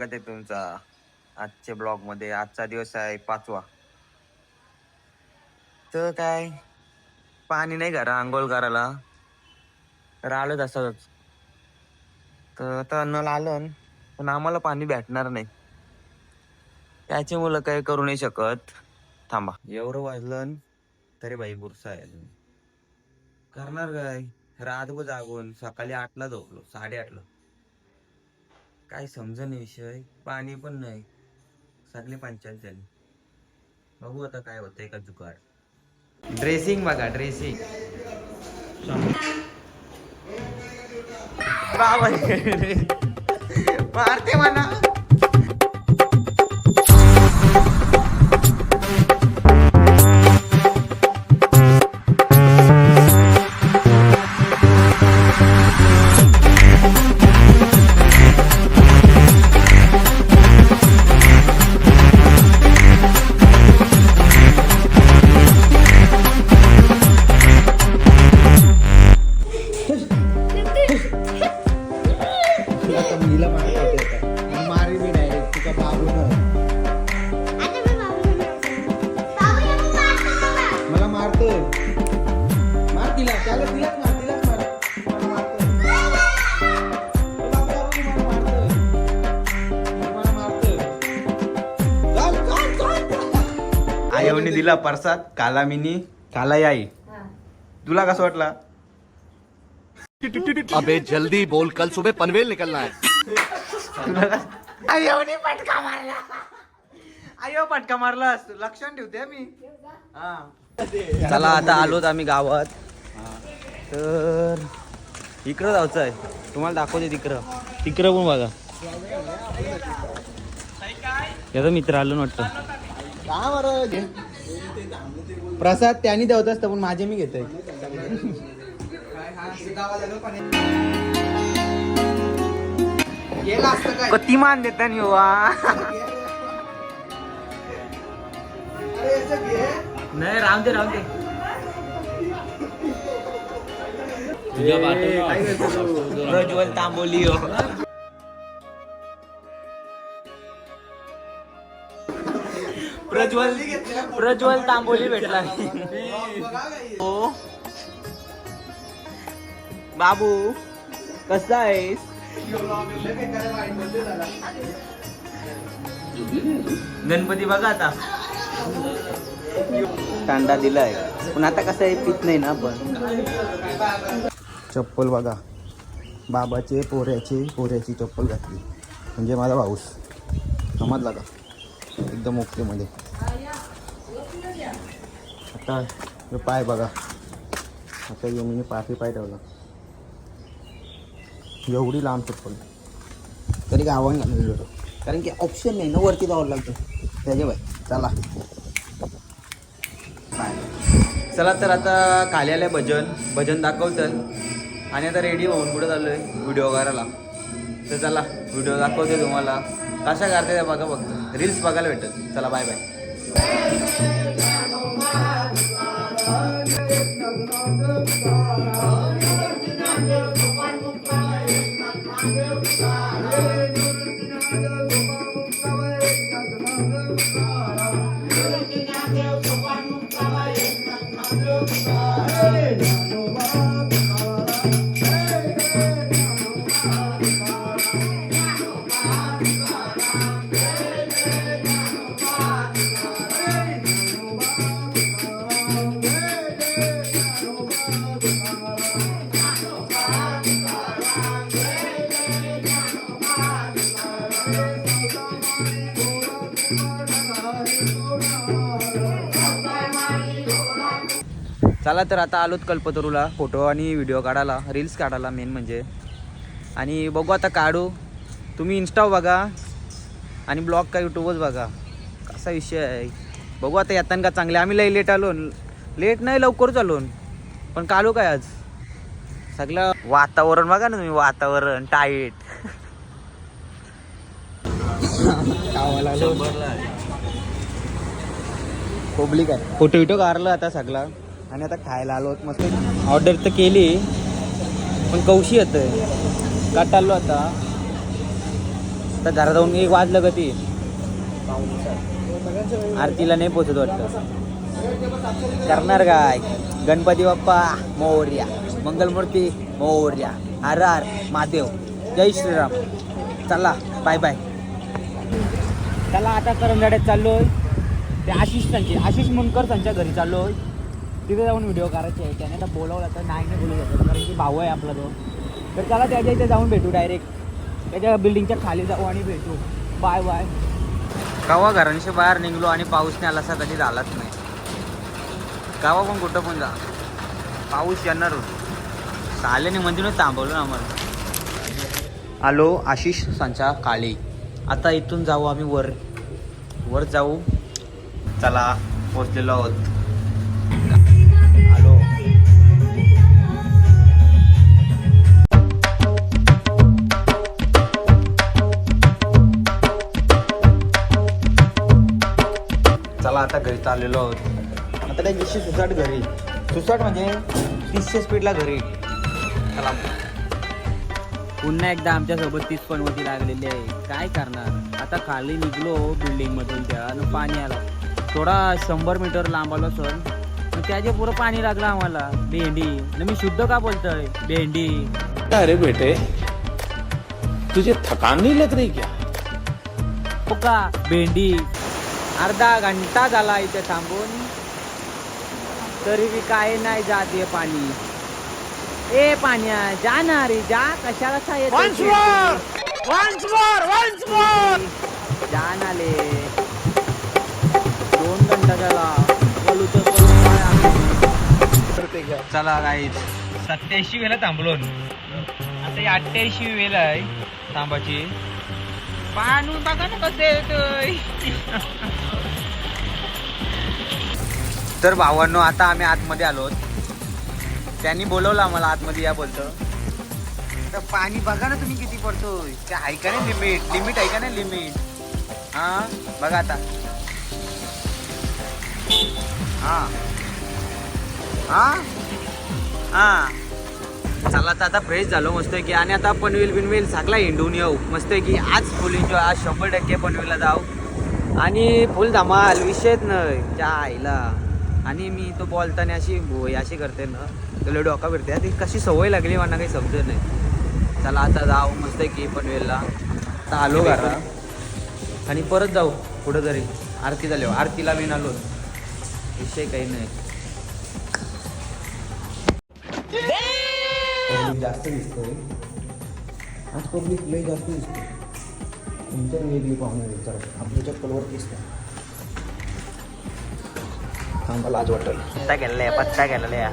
स्वागत आहे तुमचा आजच्या ब्लॉगमध्ये. आजचा दिवस आहे पाचवा. तर काय पाणी नाही घरा आंघोळ करायला? तर आलं तसंच तर आता नळ आलं पण आम्हाला पाणी भेटणार नाही. त्याची मुलं काही करू नाही शकत. थांबा. एवढं वाजलं तरी बाई बुरसा आहे करणार काय? रातभर जागून सकाळी आठला झोपलो साडेआठला. काय समजून विषय. पाणी पण नाही. सगळी पंचायत झाली. बघू आता काय होतंय का जुगाड. ड्रेसिंग बघा ड्रेसिंग मारते म्हणा. मारतोय मार तिला त्याला तिलाच मार तिलाच दिला परसाद काला मिनी काला आई तुला कसं वाटला? अबे जल्दी बोल कल सुबह पनवेल निकलना है. आईवणी पटका मारला. आयो पटका मारला लक्षण ठेवते मी. चला आता आलोत आम्ही गावात. तर इकडं जायचं आहे. तुम्हाला दाखवते तिकडं. तिकडं पण बघा. याचा मित्र आलो ना वाटतं का बरं घे. प्रसाद त्यांनी देवत असतं पण माझे मी काय? कती मान देता नि. नाही राहून दे राहून दे. प्रज्वल तांबोली हो. प्रज्वल प्रज्वल तांबोली भेटला हो. बाबू कसा आहेस? गणपती बघा आता. कांदा आहे पण आता कसं आहे पित नाही ना आपण चप्पल बघा. बाबाचे पोऱ्याचे पोऱ्याची चप्पल घातली. म्हणजे माझा भाऊस. समजला का? एकदम ओके म्हणजे आता हे पाय बघा. आता येऊन पाठी पाय ठेवला. एवढी लांब चप्पल. तरी गावाने घालून कारण की ऑप्शन नाही ना वरती जावं लागतं. त्याच्या बाय चला. चला तर आता खाली आलंय भजन भजन दाखवतं आणि आता रेडी होऊन कुठं चाललोय व्हिडिओ करायला तर चला व्हिडिओ दाखवते तुम्हाला. कशा करते त्या बघा बघतो रील्स बघायला भेटत चला बाय बाय चला तर आता आलोत कल्पतरूला फोटो आणि व्हिडिओ काढायला रील्स काढायला मेन म्हणजे. आणि बघू आता काढू. तुम्ही इंस्टा बघा आणि ब्लॉग का यूट्यूबच बघा. कसा विषय आहे. बघू आता येताना का चांगले. आम्ही लई लेट आलो. लेट नाही लवकरच आलो. पण काढू काय आज? सगळं वातावरण बघा ना तुम्ही वातावरण टाईट खोबली काय? फोटो विटो काढलं आता सगळा. आणि आता खायला आलो मस्त. ऑर्डर तर केली. पण कौशी येतंय? काटालो आता? तर घरात जाऊन एक वाजलं का ती. आरतीला नाही पोचत वाटतं. करणार काय? गणपती बाप्पा मोर्या. मंगलमूर्ती मोर्या. हर हर महादेव. जय श्रीराम. चला बाय बाय त्याला आता करंजाड्यात चाललोय. ते आशिष त्यांचे आशिष मुनकर त्यांच्या घरी चाललोय. तिथे जाऊन व्हिडिओ करायचे आहे. त्याने आता बोलावलं तर नाही नाही बोलू शकत. कारण की भाऊ आहे आपला तो. तर त्याला त्याच्या इथे जाऊन भेटू डायरेक्ट त्याच्या बिल्डिंगच्या खाली जाऊ आणि भेटू. बाय बाय गावा घरांशी बाहेर निघलो आणि पाऊस नाही आला असा कधी झालाच नाही. गावा पण कुठं पण जा? पाऊस येणार चालेने म्हणूनच थांबवलं ना आम्हाला. आलो आशिष सांचा काळी आता इथून जाऊ आम्ही वर. वर जाऊ. चला पोचलेलो आहोत. हॅलो. चला आता घरी चाललेलो आहोत. आता काय वीसशे सुसाट घरी? सुसाट म्हणजे तीसशे स्पीडला घरी. चला. पुन्हा एकदा आमच्यासोबत तीच पनवती लागलेली आहे. काय करणार? आता खाली निघलो बिल्डिंग मधून त्या आणि पाणी आलं. थोडा शंभर मीटर लांब आलो सर. त्याचे पुरं पाणी लागलं आम्हाला. भेंडी. आणि मी शुद्ध का बोलतोय? भेंडी. अरे बेटे तुझे थकान नहीं लग रही क्या? हो का? भेंडी. अर्धा घंटा झाला इथे थांबून. तरी बी काय नाही जात पाणी. ए पाण्या जा ना रे जा कशाला सा येतोय जा ना ले दोन घंटा झाला. काय आम्ही. चला काय सत्याऐंशी वेळा थांबलो आता अठ्ठ्याऐंशी वेळ आहे थांबाची. पाणी बघा ना कसं येतोय. तर भावांनो आता आम्ही आतमध्ये आलो त्यांनी बोलवलं आम्हाला आतमध्ये या बोलतो तर पाणी बघा ना तुम्ही किती पडतोय. ते आहे का नाही लिमिट. लिमिट आहे का नाही लिमिट. हा? बघा आता. हा. हा? हा. चला तर आता फ्रेश झालो मस्त की आणि आता पनवेल बिनवेल चांगला हिंडून येऊ. मस्त की आज फुल एन्जॉय आज शंभर टक्के पनवेलला जाऊ. आणि फुल धमाल विषयच नाही. त्या आईला आणि मी तो बोलताना अशी भोय अशी करते ना. तुला डोका फिरते. ती कशी सवय लागली मला काही समजत नाही. चला आता जाऊ मस्त की पनवेलला. आता आलो घरा. आणि परत जाऊ कुठं तरी आरती झाल्यावर आरतीला मी आलो विषय काही नाही. जास्त दिसतोय. आज पब्लिक लय जास्त दिसतोय. तुमच्या वेगळी पाहुणे विचार आपल्या चप्पलवरती दिसतं लाज वाटेल पत्ता गेलेला आहे पत्ता गेलेला आहे.